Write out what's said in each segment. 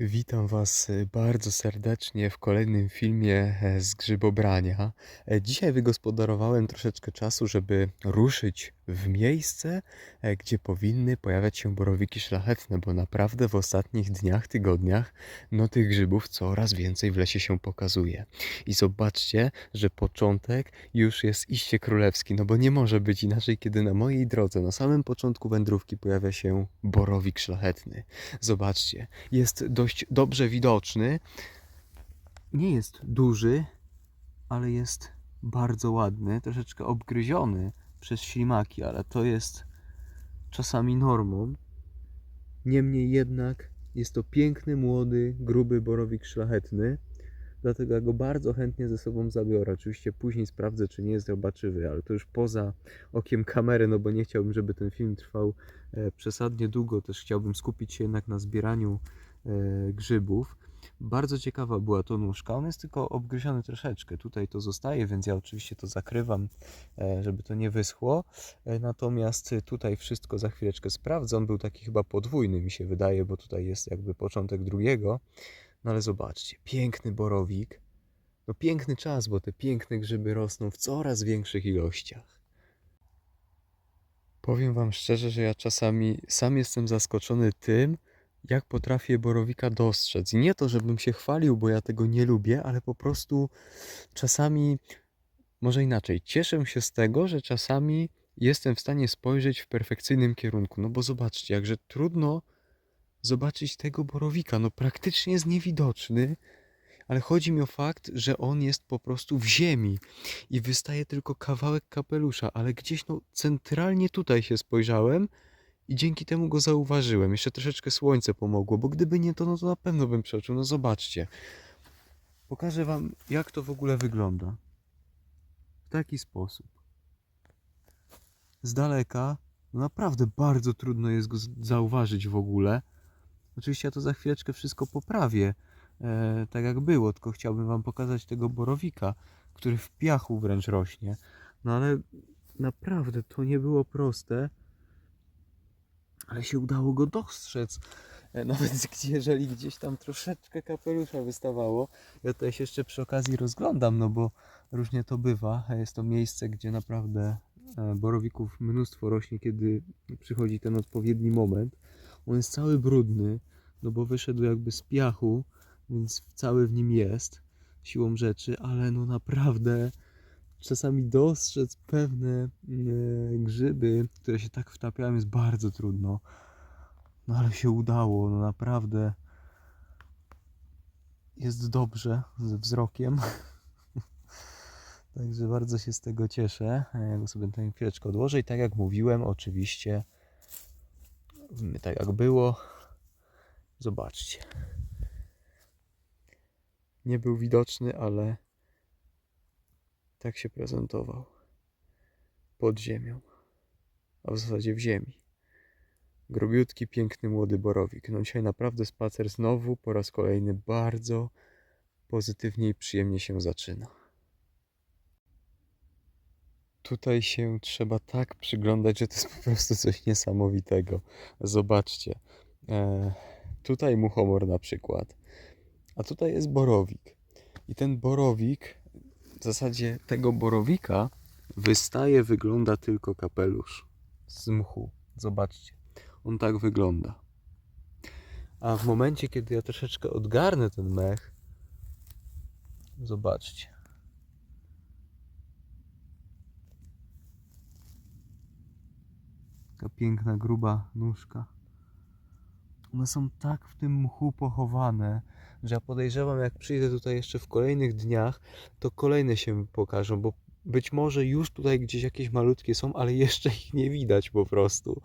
Witam Was e, bardzo serdecznie w kolejnym filmie e, z grzybobrania. E, Dzisiaj wygospodarowałem troszeczkę czasu, żeby ruszyć w miejsce, e, gdzie powinny pojawiać się borowiki szlachetne, bo naprawdę w ostatnich dniach, tygodniach, no tych grzybów coraz więcej w lesie się pokazuje. I zobaczcie, że początek już jest iście królewski, no bo nie może być inaczej, kiedy na mojej drodze, na samym początku wędrówki pojawia się borowik szlachetny. Zobaczcie, jest dość dobrze widoczny. Nie jest duży, ale jest bardzo ładny, troszeczkę obgryziony przez ślimaki, ale to jest czasami normą. Niemniej jednak jest to piękny, młody, gruby borowik szlachetny. Dlatego ja go bardzo chętnie ze sobą zabiorę. Oczywiście później sprawdzę, czy nie jest robaczywy, ale to już poza okiem kamery, no bo nie chciałbym, żeby ten film trwał e, przesadnie długo. Też chciałbym skupić się jednak na zbieraniu e, grzybów. Bardzo ciekawa była to nóżka. On jest tylko obgryziony troszeczkę. Tutaj to zostaje, więc ja oczywiście to zakrywam, e, żeby to nie wyschło. E, Natomiast tutaj wszystko za chwileczkę sprawdzę. On był taki chyba podwójny, mi się wydaje, bo tutaj jest jakby początek drugiego. No ale zobaczcie, piękny borowik. No piękny czas, bo te piękne grzyby rosną w coraz większych ilościach. Powiem Wam szczerze, że ja czasami sam jestem zaskoczony tym, jak potrafię borowika dostrzec. I nie to, żebym się chwalił, bo ja tego nie lubię, ale po prostu czasami, może inaczej, cieszę się z tego, że czasami jestem w stanie spojrzeć w perfekcyjnym kierunku. No bo zobaczcie, jakże trudno zobaczyć tego borowika. No praktycznie jest niewidoczny, ale chodzi mi o fakt, że on jest po prostu w ziemi i wystaje tylko kawałek kapelusza, ale gdzieś no centralnie tutaj się spojrzałem i dzięki temu go zauważyłem. Jeszcze troszeczkę słońce pomogło, bo gdyby nie to, no to na pewno bym przeoczył. No zobaczcie. Pokażę wam, jak to w ogóle wygląda. W taki sposób. Z daleka, no naprawdę bardzo trudno jest go zauważyć w ogóle. Oczywiście ja to za chwileczkę wszystko poprawię, e, tak jak było, tylko chciałbym wam pokazać tego borowika, który w piachu wręcz rośnie. No ale naprawdę to nie było proste ale się udało go dostrzec. E, Nawet jeżeli gdzieś tam troszeczkę kapelusza wystawało. Ja tutaj się jeszcze przy okazji rozglądam, no bo różnie to bywa. A Jest to miejsce, gdzie naprawdę e, borowików mnóstwo rośnie, kiedy przychodzi ten odpowiedni moment. On jest cały brudny, no bo wyszedł jakby z piachu, więc cały w nim jest siłą rzeczy, ale no naprawdę czasami dostrzec pewne e, grzyby, które się tak wtapiają, jest bardzo trudno. No ale się udało, no naprawdę. Jest dobrze ze wzrokiem. Także bardzo się z tego cieszę. Ja go sobie tutaj chwileczkę odłożę i tak jak mówiłem, oczywiście mm, tak jak było. Zobaczcie. Nie był widoczny, ale tak się prezentował. Pod ziemią. A w zasadzie w ziemi. Grobiutki, piękny młody borowik. No dzisiaj naprawdę spacer znowu po raz kolejny bardzo pozytywnie i przyjemnie się zaczyna. Tutaj się trzeba tak przyglądać, że to jest po prostu coś niesamowitego. Zobaczcie. E, tutaj muchomor na przykład. A tutaj jest borowik. I ten borowik, w zasadzie tego borowika wystaje, wygląda tylko kapelusz z mchu. Zobaczcie. On tak wygląda. A w momencie, kiedy ja troszeczkę odgarnę ten mech, zobaczcie. Taka piękna, gruba nóżka. One są tak w tym mchu pochowane, że ja podejrzewam, jak przyjdę tutaj jeszcze w kolejnych dniach, to kolejne się pokażą, bo być może już tutaj gdzieś jakieś malutkie są, ale jeszcze ich nie widać po prostu.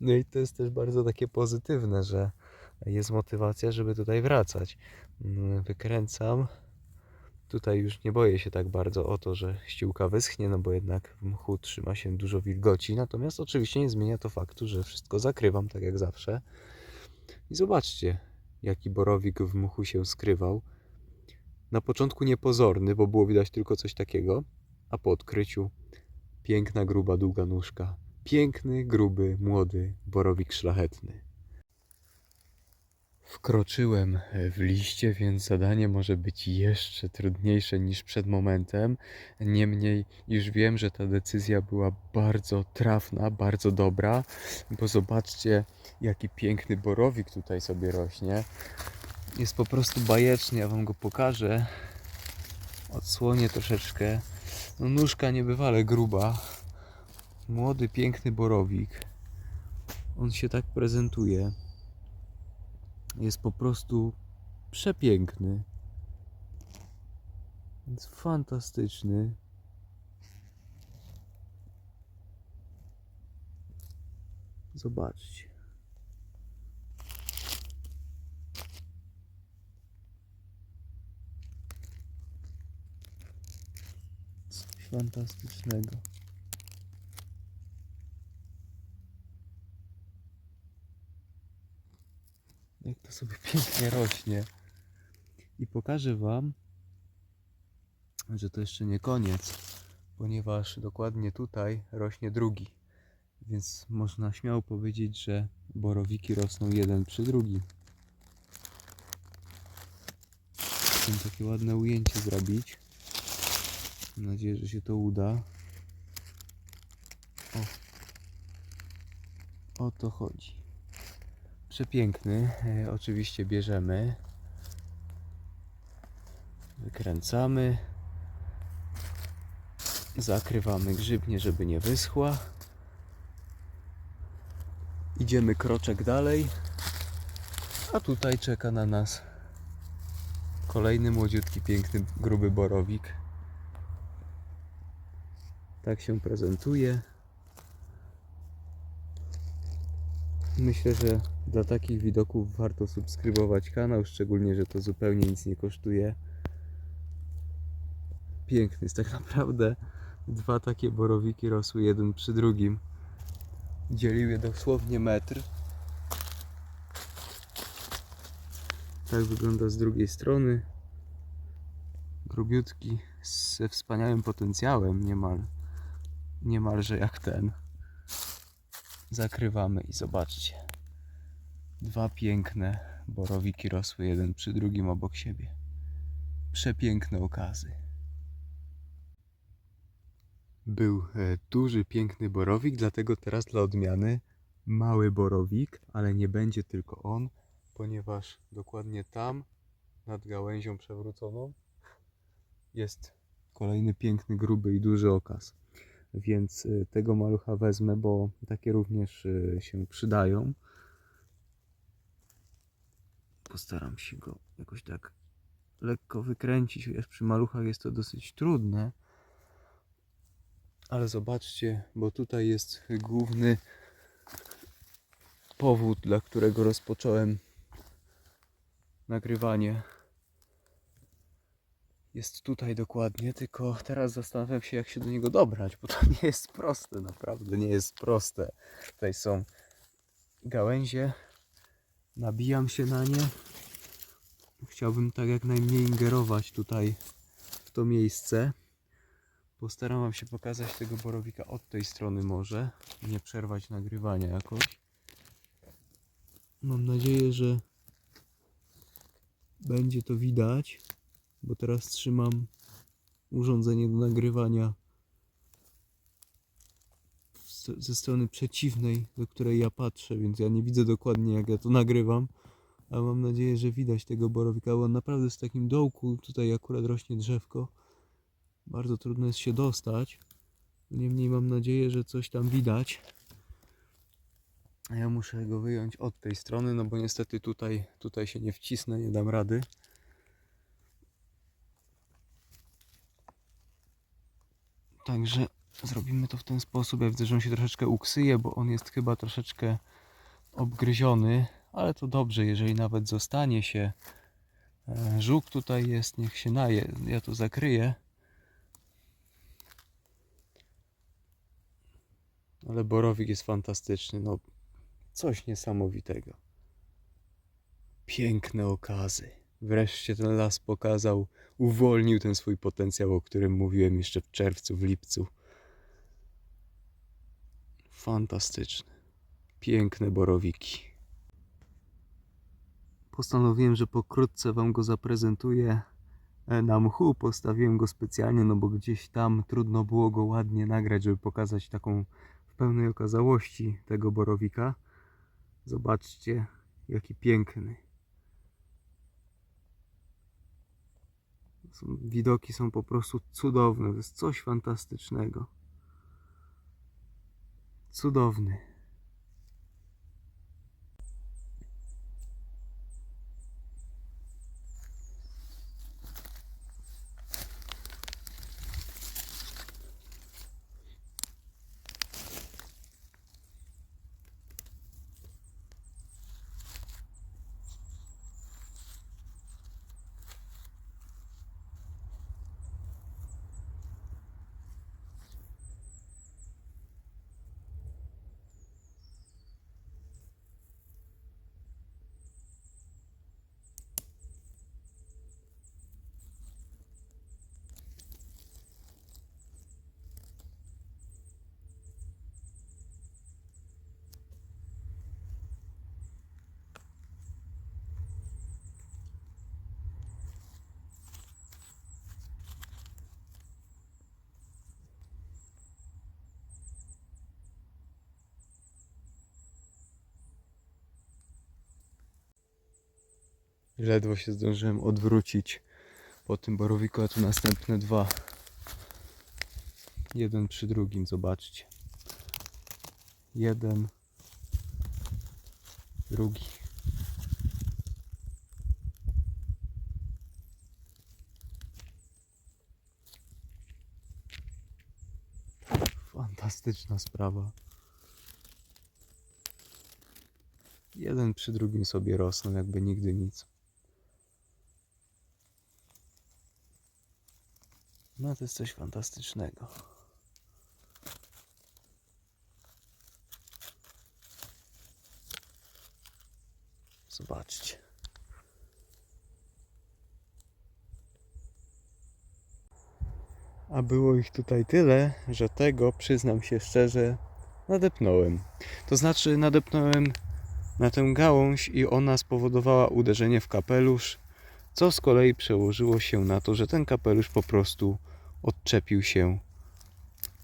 No i to jest też bardzo takie pozytywne, że jest motywacja, żeby tutaj wracać. Mm, Wykręcam. Tutaj już nie boję się tak bardzo o to, że ściółka wyschnie, no bo jednak w mchu trzyma się dużo wilgoci. Natomiast oczywiście nie zmienia to faktu, że wszystko zakrywam tak jak zawsze. I zobaczcie, jaki borowik w mchu się skrywał. Na początku niepozorny, bo było widać tylko coś takiego, a po odkryciu piękna, gruba, długa nóżka. Piękny, gruby, młody borowik szlachetny. Wkroczyłem w liście, więc zadanie może być jeszcze trudniejsze niż przed momentem. Niemniej już wiem, że ta decyzja była bardzo trafna, bardzo dobra, bo zobaczcie, jaki piękny borowik tutaj sobie rośnie. Jest po prostu bajeczny, ja wam go pokażę. Odsłonię troszeczkę. No nóżka niebywale gruba. Młody, piękny borowik. On się tak prezentuje. Jest po prostu przepiękny. Jest fantastyczny. Zobaczcie. Coś fantastycznego. Jak to sobie pięknie rośnie. I pokażę Wam, że to jeszcze nie koniec, ponieważ dokładnie tutaj rośnie drugi. Więc można śmiało powiedzieć, że borowiki rosną jeden przy drugim. Chcę takie ładne ujęcie zrobić. Mam nadzieję, że się to uda. O, o to chodzi. Przepiękny. E, oczywiście bierzemy. Wykręcamy. Zakrywamy grzybnię, żeby nie wyschła. Idziemy kroczek dalej. A tutaj czeka na nas kolejny młodziutki, piękny, gruby borowik. Tak się prezentuje. Myślę, że dla takich widoków warto subskrybować kanał, szczególnie, że to zupełnie nic nie kosztuje. Piękny jest tak naprawdę. Dwa takie borowiki rosły jeden przy drugim. Dzielił je dosłownie metr. Tak wygląda z drugiej strony. Grubiutki, ze wspaniałym potencjałem, niemal, niemalże jak ten zakrywamy i zobaczcie. Dwa piękne borowiki rosły jeden przy drugim obok siebie. Przepiękne okazy. Był e, duży, piękny borowik, dlatego teraz dla odmiany mały borowik, ale nie będzie tylko on, ponieważ dokładnie tam, nad gałęzią przewróconą, jest kolejny piękny, gruby i duży okaz więc y, tego malucha wezmę, bo takie również y, się przydają. Postaram się go jakoś tak lekko wykręcić, chociaż przy maluchach jest to dosyć trudne. Ale zobaczcie, bo tutaj jest główny powód, dla którego rozpocząłem nagrywanie jest tutaj dokładnie, tylko teraz zastanawiam się, jak się do niego dobrać, bo to nie jest proste, naprawdę nie jest proste. Tutaj są gałęzie, nabijam się na nie. Chciałbym tak jak najmniej ingerować tutaj w to miejsce. Postaram wam się pokazać tego borowika od tej strony może, nie przerwać nagrywania jakoś. Mam nadzieję, że będzie to widać bo teraz trzymam urządzenie do nagrywania ze strony przeciwnej, do której ja patrzę, więc ja nie widzę dokładnie jak ja to nagrywam, ale mam nadzieję, że widać tego borowika, bo on naprawdę z takim dołku, tutaj akurat rośnie drzewko, bardzo trudno jest się dostać, niemniej mam nadzieję, że coś tam widać. A ja muszę go wyjąć od tej strony, no bo niestety tutaj, tutaj się nie wcisnę, nie dam rady. Także zrobimy to w ten sposób. Ja widzę, że on się troszeczkę uksyje, bo on jest chyba troszeczkę obgryziony, ale to dobrze, jeżeli nawet zostanie się. E, Żuk tutaj jest, niech się naje. Ja to zakryję. Ale borowik jest fantastyczny. No, coś niesamowitego. Piękne okazy. Wreszcie ten las pokazał, uwolnił ten swój potencjał, o którym mówiłem jeszcze w czerwcu, w lipcu. Fantastyczne. Piękne borowiki. postanowiłem, że pokrótce Wam go zaprezentuję e, na mchu. Postawiłem go specjalnie, no bo gdzieś tam trudno było go ładnie nagrać, żeby pokazać taką w pełnej okazałości tego borowika. Zobaczcie, jaki piękny. Są, widoki są po prostu cudowne. To jest coś fantastycznego. Cudowny. Ledwo się zdążyłem odwrócić po tym borowiku, a tu następne dwa. Jeden przy drugim, zobaczcie. Jeden, drugi. Fantastyczna sprawa. Jeden przy drugim sobie rosną, jakby nigdy nic. No to jest coś fantastycznego. Zobaczcie. A było ich tutaj tyle, że tego, przyznam się szczerze, nadepnąłem. To znaczy, nadepnąłem na tę gałąź i ona spowodowała uderzenie w kapelusz, co z kolei przełożyło się na to, że ten kapelusz po prostu odczepił się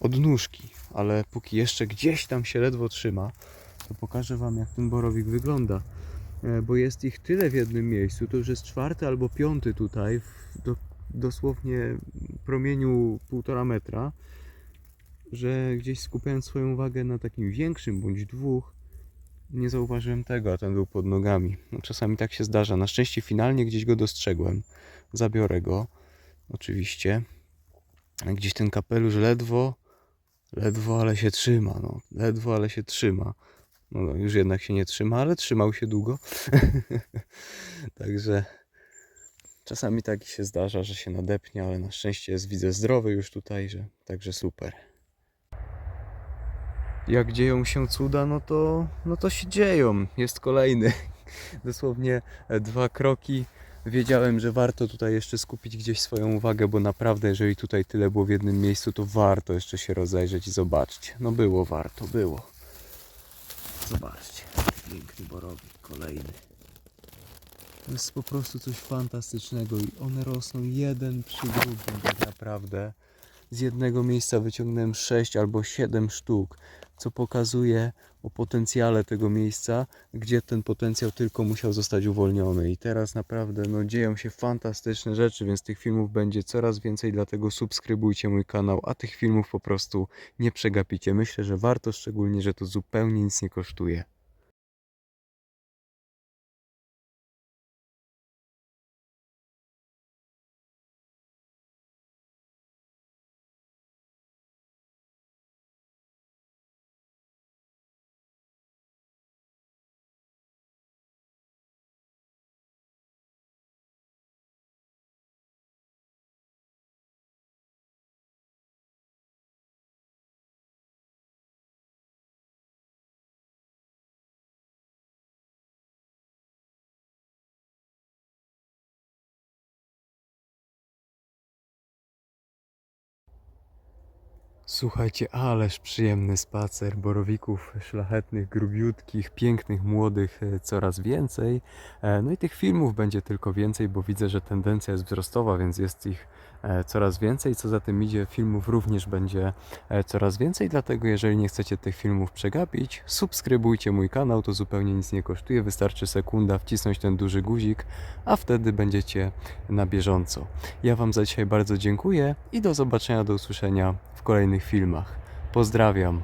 od nóżki. Ale póki jeszcze gdzieś tam się ledwo trzyma, to pokażę Wam, jak ten borowik wygląda. E, Bo jest ich tyle w jednym miejscu, to już jest czwarty albo piąty tutaj, w do, dosłownie promieniu półtora metra, że gdzieś skupiając swoją uwagę na takim większym bądź dwóch, nie zauważyłem tego, a ten był pod nogami. No, czasami tak się zdarza. Na szczęście finalnie gdzieś go dostrzegłem. Zabiorę go, oczywiście. Gdzieś ten kapelusz ledwo, ledwo, ale się trzyma. No. Ledwo, ale się trzyma. No, no już jednak się nie trzyma, ale trzymał się długo. Także czasami tak się zdarza, że się nadepnie, ale na szczęście jest widzę zdrowy już tutaj, że także super jak dzieją się cuda, no to, no to się dzieją. Jest kolejny. Dosłownie e, dwa kroki. Wiedziałem, że warto tutaj jeszcze skupić gdzieś swoją uwagę, bo naprawdę, jeżeli tutaj tyle było w jednym miejscu, to warto jeszcze się rozejrzeć i zobaczcie. No było warto, było. Zobaczcie. Piękny borowik, kolejny. To jest po prostu coś fantastycznego i one rosną jeden przy drugim tak naprawdę. Z jednego miejsca wyciągnąłem 6 albo 7 sztuk, co pokazuje o potencjale tego miejsca, gdzie ten potencjał tylko musiał zostać uwolniony. I teraz naprawdę no, dzieją się fantastyczne rzeczy, więc tych filmów będzie coraz więcej, dlatego subskrybujcie mój kanał, a tych filmów po prostu nie przegapicie. Myślę, że warto, szczególnie, że to zupełnie nic nie kosztuje. Słuchajcie, ależ przyjemny spacer borowików szlachetnych, grubiutkich, pięknych, młodych e, coraz więcej. E, No i tych filmów będzie tylko więcej, bo widzę, że tendencja jest wzrostowa, więc jest ich e, coraz więcej. Co za tym idzie, filmów również będzie coraz więcej, dlatego jeżeli nie chcecie tych filmów przegapić, subskrybujcie mój kanał, to zupełnie nic nie kosztuje, wystarczy sekunda wcisnąć ten duży guzik, a wtedy będziecie na bieżąco. Ja Wam za dzisiaj bardzo dziękuję i do zobaczenia, do usłyszenia w kolejnych filmach. Pozdrawiam.